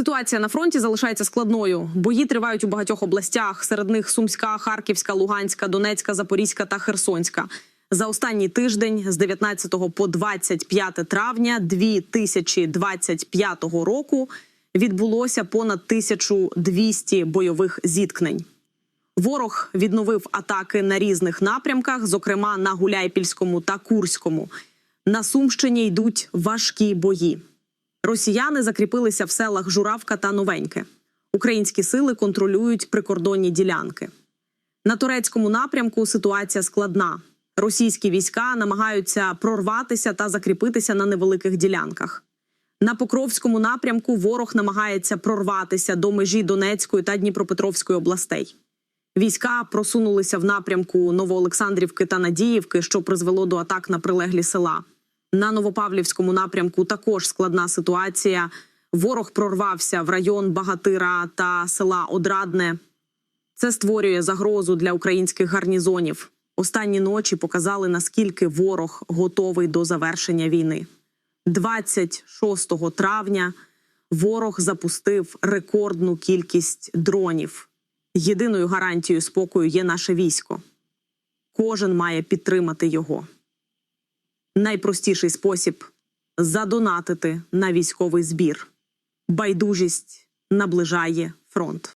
Ситуація на фронті залишається складною. Бої тривають у багатьох областях. Серед них Сумська, Харківська, Луганська, Донецька, Запорізька та Херсонська. За останній тиждень з 19 по 25 травня 2025 року відбулося понад 1200 бойових зіткнень. Ворог відновив атаки на різних напрямках, зокрема на Гуляйпільському та Курському. На Сумщині йдуть важкі бої. Росіяни закріпилися в селах Журавка та Новеньке. Українські сили контролюють прикордонні ділянки. На турецькому напрямку ситуація складна. Російські війська намагаються прорватися та закріпитися на невеликих ділянках. На Покровському напрямку ворог намагається прорватися до межі Донецької та Дніпропетровської областей. Війська просунулися в напрямку Новоолександрівки та Надіївки, що призвело до атак на прилеглі села. На Новопавлівському напрямку також складна ситуація. Ворог прорвався в район Багатира та села Одрадне. Це створює загрозу для українських гарнізонів. Останні ночі показали наскільки ворог готовий до завершення війни. 26 травня ворог запустив рекордну кількість дронів. Єдиною гарантією спокою є наше військо. Кожен має підтримати його. Найпростіший спосіб задонатити на військовий збір. Байдужість наближає фронт.